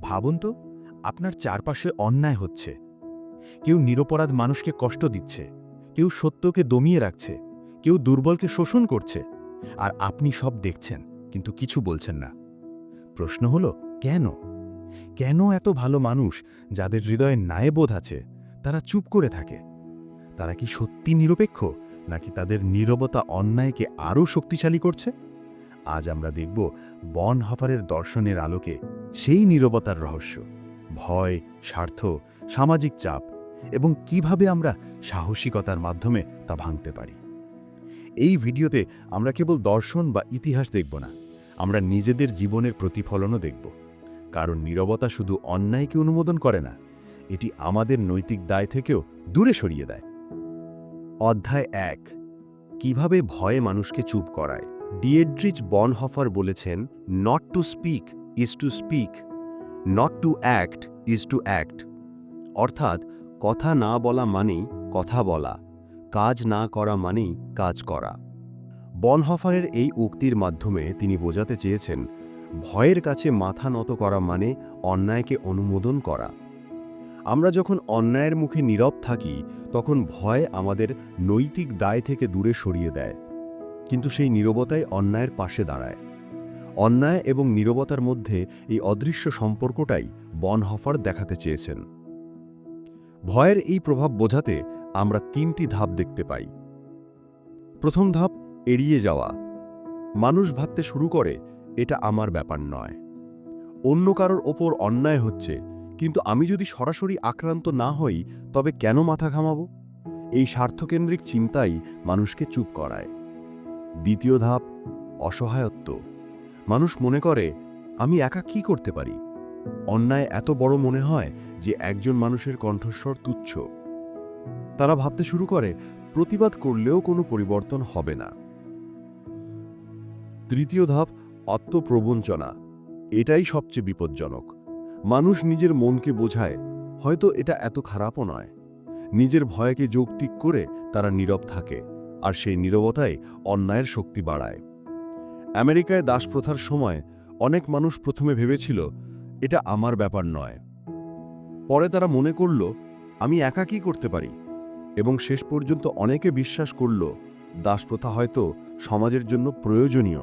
ভাবুন তো, আপনার চারপাশে অন্যায় হচ্ছে। কেউ নিরপরাধ মানুষকে কষ্ট দিচ্ছে, কেউ সত্যকে দমিয়ে রাখছে, কেউ দুর্বলকে শোষণ করছে, আর আপনি সব দেখছেন, কিন্তু কিছু বলছেন না। প্রশ্ন হলো, কেন? কেন এত ভালো মানুষ যাদের হৃদয়ে ন্যায়বোধ আছে, তারা চুপ করে থাকে? তারা কি সত্যি নিরপেক্ষ, নাকি তাদের নীরবতা অন্যায়কে আরও শক্তিশালী করছে? আজ আমরা দেখব বন হফারের দর্শনের আলোকে সেই নীরবতার রহস্য, ভয়, স্বার্থ, সামাজিক চাপ এবং কীভাবে আমরা সাহসিকতার মাধ্যমে তা ভাঙতে পারি। এই ভিডিওতে আমরা কেবল দর্শন বা ইতিহাস দেখব না, আমরা নিজেদের জীবনের প্রতিফলনও দেখব। কারণ নীরবতা শুধু অন্যায়কে অনুমোদন করে না, এটি আমাদের নৈতিক দায় থেকেও দূরে সরিয়ে দেয়। অধ্যায় এক, কীভাবে ভয়ে মানুষকে চুপ করায়। ডিয়েড্রিচ বনহফার বলেছেন not to speak is to speak not to act is to act অর্থাৎ, কথা না বলা মানেই কথা বলা, কাজ না করা মানেই কাজ করা। বনহফারের এই উক্তির মাধ্যমে তিনি বোঝাতে চেয়েছেন, ভয়ের কাছে মাথা নত করা মানে অন্যায়কে অনুমোদন করা। আমরা যখন অন্যায়ের মুখে নীরব থাকি, তখন ভয় আমাদের নৈতিক দায় থেকে দূরে সরিয়ে দেয়। কিন্তু সেই নীরবতাই অন্যায়ের পাশে দাঁড়ায়। অন্যায় এবং নীরবতার মধ্যে এই অদৃশ্য সম্পর্কটাই বনহফার দেখাতে চেয়েছেন। ভয়ের এই প্রভাব বোঝাতে আমরা তিনটি ধাপ দেখতে পাই। প্রথম ধাপ, এড়িয়ে যাওয়া। মানুষ ভাবতে শুরু করে, এটা আমার ব্যাপার নয়। অন্য কারোর ওপর অন্যায় হচ্ছে, কিন্তু আমি যদি সরাসরি আক্রান্ত না হই, তবে কেন মাথা ঘামাবো? এই স্বার্থকেন্দ্রিক চিন্তাই মানুষকে চুপ করায়। দ্বিতীয় ধাপ, অসহায়ত্ব। মানুষ মনে করে, আমি একা কি করতে পারি? অন্যায় এত বড় মনে হয় যে একজন মানুষের কণ্ঠস্বর তুচ্ছ। তারা ভাবতে শুরু করে, প্রতিবাদ করলেও কোনো পরিবর্তন হবে না। তৃতীয় ধাপ, আত্মপ্রবঞ্চনা। এটাই সবচেয়ে বিপজ্জনক। মানুষ নিজের মনকে বোঝায়, হয়তো এটা এত খারাপও নয়। নিজের ভয়কে যৌক্তিক করে তারা নীরব থাকে। আর সেই নীরবতাই অন্যায়ের শক্তি বাড়ায়। আমেরিকায় দাসপ্রথার সময় অনেক মানুষ প্রথমে ভেবেছিল, এটা আমার ব্যাপার নয়। পরে তারা মনে করল, আমি একা কি করতে পারি? এবং শেষ পর্যন্ত অনেকে বিশ্বাস করল, দাসপ্রথা হয়তো সমাজের জন্য প্রয়োজনীয়।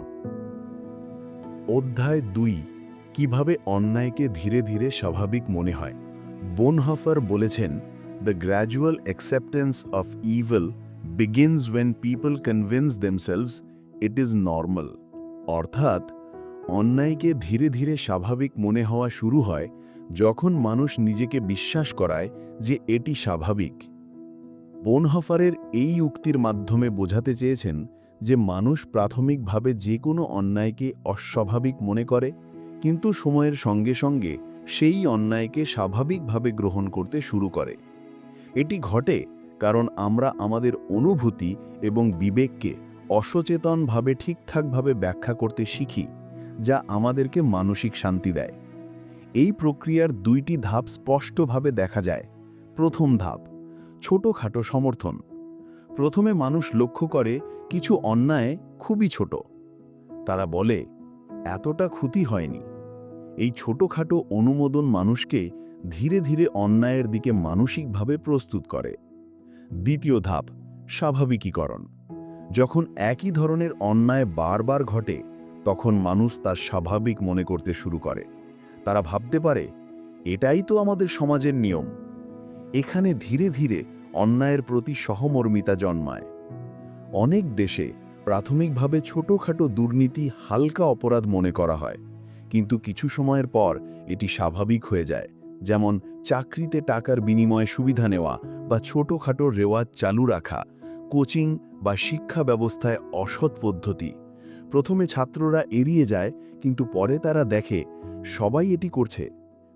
অধ্যায় দুই, কীভাবে অন্যায়কে ধীরে ধীরে স্বাভাবিক মনে হয়? বোনহফার বলেছেন the gradual acceptance of evil begins when people convince themselves it is normal অর্থাৎ, অন্যায়কে ধীরে ধীরে স্বাভাবিক মনে হওয়া শুরু হয় যখন মানুষ নিজেকে বিশ্বাস করায় যে এটি স্বাভাবিক। বোনহফারের এই উক্তির মাধ্যমে বোঝাতে চেয়েছেন যে মানুষ প্রাথমিকভাবে যে কোনো অন্যায়কে অস্বাভাবিক মনে করে, কিন্তু সময়ের সঙ্গে সঙ্গে সেই অন্যায়কে স্বাভাবিকভাবে গ্রহণ করতে শুরু করে। এটি ঘটে কারণ আমরা আমাদের অনুভূতি এবং বিবেককে অসচেতনভাবে ঠিকঠাকভাবে ব্যাখ্যা করতে শিখি, যা আমাদেরকে মানসিক শান্তি দেয়। এই প্রক্রিয়ার দুইটি ধাপ স্পষ্টভাবে দেখা যায়। প্রথম ধাপ, ছোটখাটো সমর্থন। প্রথমে মানুষ লক্ষ্য করে কিছু অন্যায় খুবই ছোট। তারা বলে, এতটা ক্ষতি হয়নি। এই ছোটখাটো অনুমোদন মানুষকে ধীরে ধীরে অন্যায়ের দিকে মানসিকভাবে প্রস্তুত করে। দ্বিতীয় ধাপ, স্বাভাবিকীকরণ। যখন একই ধরনের অন্যায় বারবার ঘটে, তখন মানুষ তার স্বাভাবিক মনে করতে শুরু করে। তারা ভাবতে পারে, এটাই তো আমাদের সমাজের নিয়ম। এখানে ধীরে ধীরে অন্যায়ের প্রতি সহমর্মিতা জন্মায়। অনেক দেশে প্রাথমিকভাবে ছোটখাটো দুর্নীতি হালকা অপরাধ মনে করা হয়, কিন্তু কিছু সময়ের পর এটি স্বাভাবিক হয়ে যায়। যেমন, চাকরিতে টাকার বিনিময়ে সুবিধা নেওয়া বা ছোটখাটো রেওয়াজ চালু রাখা, কোচিং বা শিক্ষা ব্যবস্থায় অসৎ পদ্ধতি। প্রথমে ছাত্ররা এড়িয়ে যায়, কিন্তু পরে তারা দেখে, সবাই এটি করছে,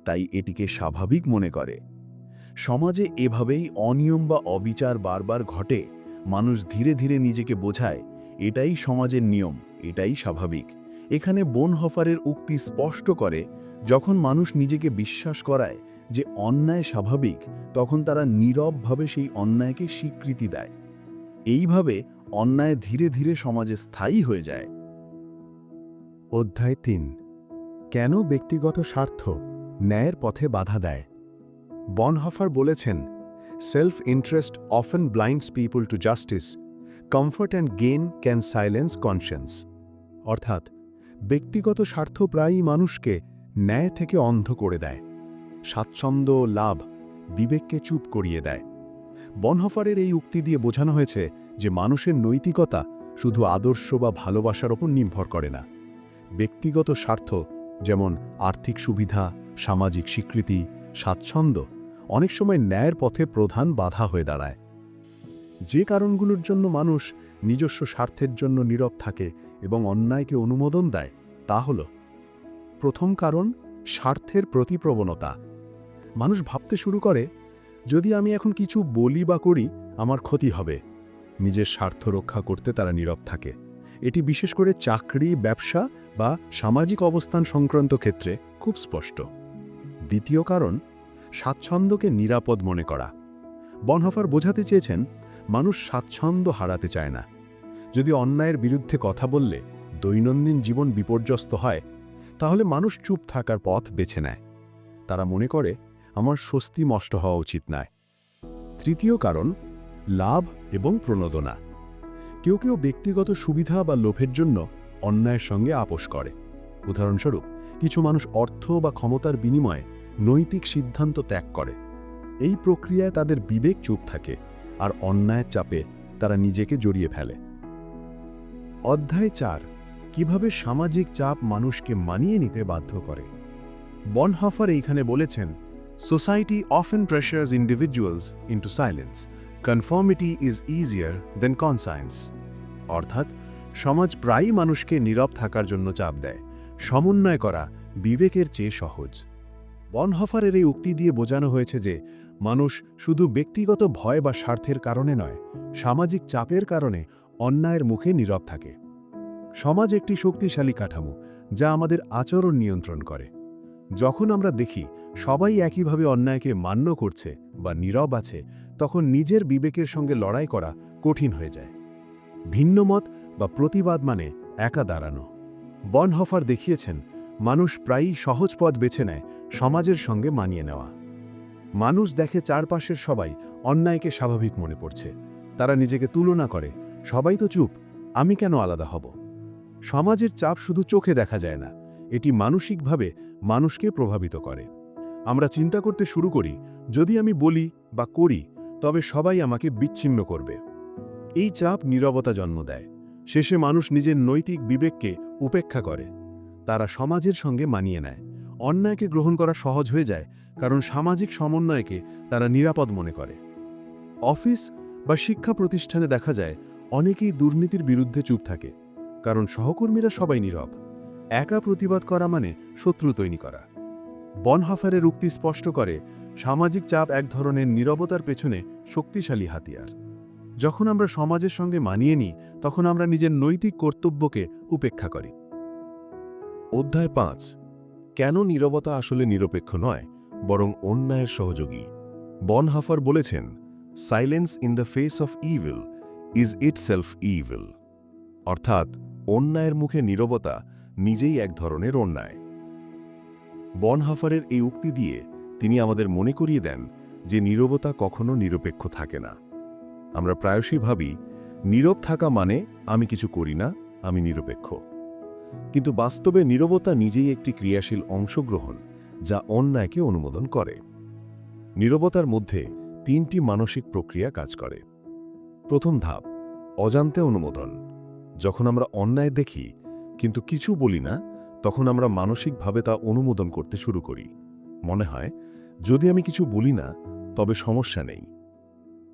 তাই এটিকে স্বাভাবিক মনে করে। সমাজে এভাবেই অনিয়ম বা অবিচার বারবার ঘটে, মানুষ ধীরে ধীরে নিজেকে বোঝায়, এটাই সমাজের নিয়ম, এটাই স্বাভাবিক। এখানে বনহফারের উক্তি স্পষ্ট করে, যখন মানুষ নিজেকে বিশ্বাস করায় যে অন্যায় স্বাভাবিক, তখন তারা নীরবভাবে সেই অন্যায়কে স্বীকৃতি দেয়। এইভাবে অন্যায় ধীরে ধীরে সমাজে স্থায়ী হয়ে যায়। অধ্যায় তিন। কেন ব্যক্তিগত স্বার্থ ন্যায়ের পথে বাধা দেয়? বনহফার বলেছেন self interest often blinds people to justice comfort and gain can silence conscience অর্থাৎ, ব্যক্তিগত স্বার্থ প্রায়ই মানুষকে ন্যায় থেকে অন্ধ করে দেয়। স্বাচ্ছন্দ্য লাভ বিবেককে চুপ করিয়ে দেয়। বনহফারের এই উক্তি দিয়ে বোঝানো হয়েছে যে মানুষের নৈতিকতা শুধু আদর্শ বা ভালোবাসার ওপর নির্ভর করে না। ব্যক্তিগত স্বার্থ যেমন আর্থিক সুবিধা, সামাজিক স্বীকৃতি, স্বাচ্ছন্দ্য অনেক সময় ন্যায়ের পথে প্রধান বাধা হয়ে দাঁড়ায়। যে কারণগুলোর জন্য মানুষ নিজস্ব স্বার্থের জন্য নীরব থাকে এবং অন্যায়কে অনুমোদন দেয় তা হল, প্রথম কারণ, স্বার্থের প্রতিপ্রবণতা। মানুষ ভাবতে শুরু করে, যদি আমি এখন কিছু বলি বা করি, আমার ক্ষতি হবে। নিজের স্বার্থ রক্ষা করতে তারা নীরব থাকে। এটি বিশেষ করে চাকরি, ব্যবসা বা সামাজিক অবস্থান সংক্রান্ত ক্ষেত্রে খুব স্পষ্ট। দ্বিতীয় কারণ, স্বাচ্ছন্দ্যকে নিরাপদ মনে করা। বনহফার বোঝাতে চেয়েছেন, মানুষ স্বাচ্ছন্দ্য হারাতে চায় না। যদি অন্যায়ের বিরুদ্ধে কথা বললে দৈনন্দিন জীবন বিপর্যস্ত হয়, তাহলে মানুষ চুপ থাকার পথ বেছে নেয়। তারা মনে করে আমার স্বস্তি নষ্ট হওয়া উচিত নয়। তৃতীয় কারণ, লাভ এবং প্রণোদনা। কেউ কেউ ব্যক্তিগত সুবিধা বা লোভের জন্য অন্যায়ের সঙ্গে আপোষ করে। উদাহরণস্বরূপ, কিছু মানুষ অর্থ বা ক্ষমতার বিনিময়ে নৈতিক সিদ্ধান্ত ত্যাগ করে। এই প্রক্রিয়ায় তাদের বিবেক চুপ থাকে আর অন্যায়ের চাপে তারা নিজেকে জড়িয়ে ফেলে। অধ্যায় চার, কীভাবে সামাজিক চাপ মানুষকে মানিয়ে নিতে বাধ্য করে। বনহাফার এইখানে বলেছেন society often pressures individuals into silence conformity is easier then conscience অর্থাৎ, সমাজ প্রায়ই মানুষকে নীরব থাকার জন্য চাপ দেয়। সমন্বয় করা বিবেকের চেয়ে সহজ। বনহফারের এই উক্তি দিয়ে বোঝানো হয়েছে যে, মানুষ শুধু ব্যক্তিগত ভয় বা স্বার্থের কারণে নয়, সামাজিক চাপের কারণে অন্যায়ের মুখে নীরব থাকে। সমাজ একটি শক্তিশালী কাঠামো, যা আমাদের আচরণ নিয়ন্ত্রণ করে। যখন আমরা দেখি সবাই একইভাবে অন্যায়কে মান্য করছে বা নীরব আছে, তখন নিজের বিবেকের সঙ্গে লড়াই করা কঠিন হয়ে যায়। ভিন্নমত বা প্রতিবাদ মানে একা দাঁড়ানো। বনহফার দেখিয়েছেন, মানুষ প্রায়ই সহজ পথ বেছে নেয় সমাজের সঙ্গে মানিয়ে নেওয়া। মানুষ দেখে চারপাশের সবাই অন্যায়কে স্বাভাবিক মনে পড়ছে। তারা নিজেকে তুলনা করে, সবাই তো চুপ, আমি কেন আলাদা হব? সমাজের চাপ শুধু চোখে দেখা যায় না এটি মানসিকভাবে মানুষকে প্রভাবিত করে। আমরা চিন্তা করতে শুরু করি, যদি আমি বলি বা করি, তবে সবাই আমাকে বিচ্ছিন্ন করবে। এই চাপ নীরবতা জন্ম দেয়। শেষে মানুষ নিজের নৈতিক বিবেককে উপেক্ষা করে। তারা সমাজের সঙ্গে মানিয়ে নেয়। অন্যায়কে গ্রহণ করা সহজ হয়ে যায়, কারণ সামাজিক সমন্বয়কে তারা নিরাপদ মনে করে। অফিস বা শিক্ষা প্রতিষ্ঠানে দেখা যায়, অনেকেই দুর্নীতির বিরুদ্ধে চুপ থাকে, কারণ সহকর্মীরা সবাই নীরব। একা প্রতিবাদ করা মানে শত্রু তৈরি করা। বনহাফারের উক্তি স্পষ্ট করে, সামাজিক চাপ এক ধরনের নীরবতার পেছনে শক্তিশালী হাতিয়ার। যখন আমরা সমাজের সঙ্গে মানিয়ে নিই, তখন আমরা নিজের নৈতিক কর্তব্যকে উপেক্ষা করি। অধ্যায় পাঁচ। কেন নীরবতা আসলে নিরপেক্ষ নয়, বরং অন্যায়ের সহযোগী? বনহাফার বলেছেন silence in the face of evil is itself evil অর্থাৎ, অন্যায়ের মুখে নীরবতা নিজেই এক ধরনের অন্যায়। বনহাফারের এই উক্তি দিয়ে তিনি আমাদের মনে করিয়ে দেন যে নীরবতা কখনো নিরপেক্ষ থাকে না। আমরা প্রায়শই ভাবি, নীরব থাকা মানে আমি কিছু করি না, আমি নিরপেক্ষ। কিন্তু বাস্তবে নীরবতা নিজেই একটি ক্রিয়াশীল অংশগ্রহণ যা অন্যায়কে অনুমোদন করে। নীরবতার মধ্যে তিনটি মানসিক প্রক্রিয়া কাজ করে। প্রথম ধাপ, অজান্তে অনুমোদন। যখন আমরা অন্যায় দেখি কিন্তু কিছু বলি না, তখন আমরা মানসিকভাবে তা অনুমোদন করতে শুরু করি। মনে হয়, যদি আমি কিছু বলি না, তবে সমস্যা নেই।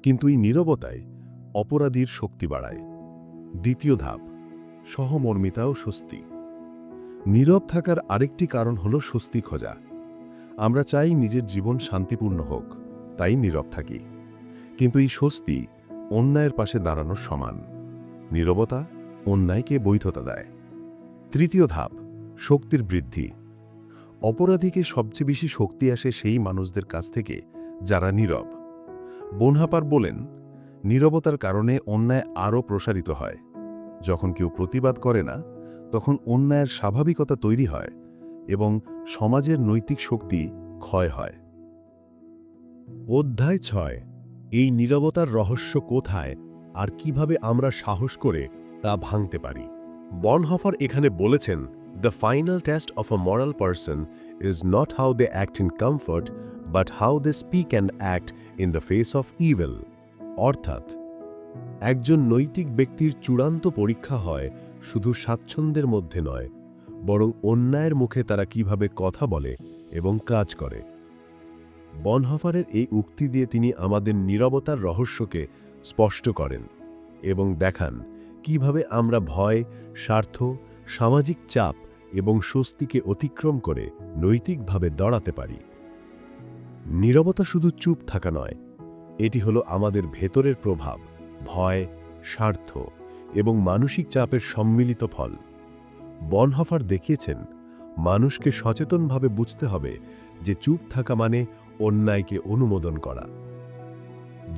কিন্তু এই নীরবতায় অপরাধীর শক্তি বাড়ায়। দ্বিতীয় ধাপ, সহমর্মিতা ও স্বস্তি। নীরব থাকার আরেকটি কারণ হল স্বস্তি খোঁজা। আমরা চাই নিজের জীবন শান্তিপূর্ণ হোক, তাই নীরব থাকি। কিন্তু এই স্বস্তি অন্যায়ের পাশে দাঁড়ানোর সমান। নীরবতা অন্যায়কে বৈধতা দেয়। তৃতীয় ধাপ, শক্তির বৃদ্ধি। অপরাধীকে সবচেয়ে বেশি শক্তি আসে সেই মানুষদের কাছ থেকে, যারা নীরব। বনহাপার বলেন, নীরবতার কারণে অন্যায় আরও প্রসারিত হয়। যখন কেউ প্রতিবাদ করে না, তখন অন্যায়ের স্বাভাবিকতা তৈরি হয় এবং সমাজের নৈতিক শক্তি ক্ষয় হয়। অধ্যায় ছয়, এই নীরবতার রহস্য কোথায় আর কীভাবে আমরা সাহস করে তা ভাঙতে পারি? বনহফার এখানে বলেছেন the final test of a moral person is not how they act in comfort but how they speak and act in the face of evil অর্থাৎ, একজন নৈতিক ব্যক্তির চূড়ান্ত পরীক্ষা হয় শুধু স্বাচ্ছন্দ্যের মধ্যে নয়, বরং অন্যায়ের মুখে তারা কীভাবে কথা বলে এবং কাজ করে। বনহফারের এই উক্তি দিয়ে তিনি আমাদের নীরবতার রহস্যকে স্পষ্ট করেন এবং দেখান কীভাবে আমরা ভয়, স্বার্থ, সামাজিক চাপ এবং স্বস্তিকে অতিক্রম করে নৈতিকভাবে দাঁড়াতে পারি? নীরবতা শুধু চুপ থাকা নয়, এটি হলো আমাদের ভেতরের প্রভাব, ভয়, স্বার্থ এবং মানসিক চাপের সম্মিলিত ফল। বনহফার দেখিয়েছেন, মানুষকে সচেতনভাবে বুঝতে হবে যে চুপ থাকা মানে অন্যায়কে অনুমোদন করা।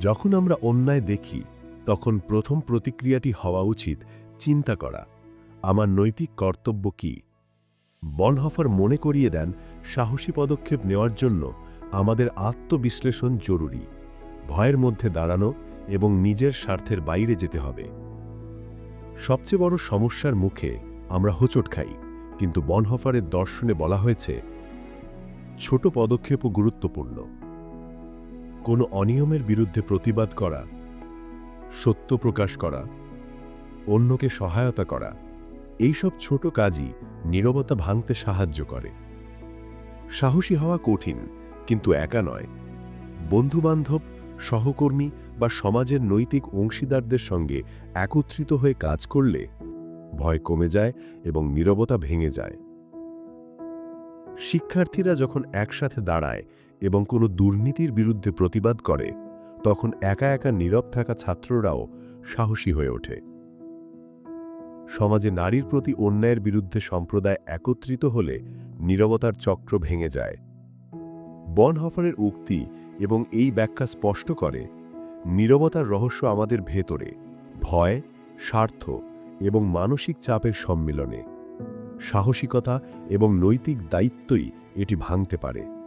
যখন আমরা অন্যায় দেখি তখন প্রথম প্রতিক্রিয়াটি হওয়া উচিত, চিন্তা করা। আমার নৈতিক কর্তব্য কি? বনহফার মনে করিয়ে দেন, সাহসী পদক্ষেপ নেওয়ার জন্য আমাদের আত্মবিশ্লেষণ জরুরি। ভয়ের মধ্যে দাঁড়ানো এবং নিজের স্বার্থের বাইরে যেতে হবে। সবচেয়ে বড় সমস্যার মুখে আমরা হোঁচট খাই, কিন্তু বনহফারের দর্শনে বলা হয়েছে, ছোট পদক্ষেপও গুরুত্বপূর্ণ। কোনো অনিয়মের বিরুদ্ধে প্রতিবাদ করা সত্য প্রকাশ করা, অন্যকে সহায়তা করা, এইসব ছোট কাজই নীরবতা ভাঙতে সাহায্য করে। সাহসী হওয়া কঠিন, কিন্তু একা নয়। বন্ধুবান্ধব, সহকর্মী বা সমাজের নৈতিক অংশীদারদের সঙ্গে একত্রিত হয়ে কাজ করলে ভয় কমে যায় এবং নীরবতা ভেঙে যায়। শিক্ষার্থীরা যখন একসাথে দাঁড়ায় এবং কোনো দুর্নীতির বিরুদ্ধে প্রতিবাদ করে তখন একা একা নীরব থাকা ছাত্ররাও সাহসী হয়ে ওঠে। সমাজে নারীর প্রতি অন্যায়ের বিরুদ্ধে সম্প্রদায় একত্রিত হলে নীরবতার চক্র ভেঙে যায়। বনহফারের উক্তি এবং এই ব্যাখ্যা স্পষ্ট করে, নীরবতার রহস্য আমাদের ভেতরে, ভয়, স্বার্থ এবং মানসিক চাপের সম্মিলনে। সাহসিকতা এবং নৈতিক দায়িত্বই এটি ভাঙতে পারে।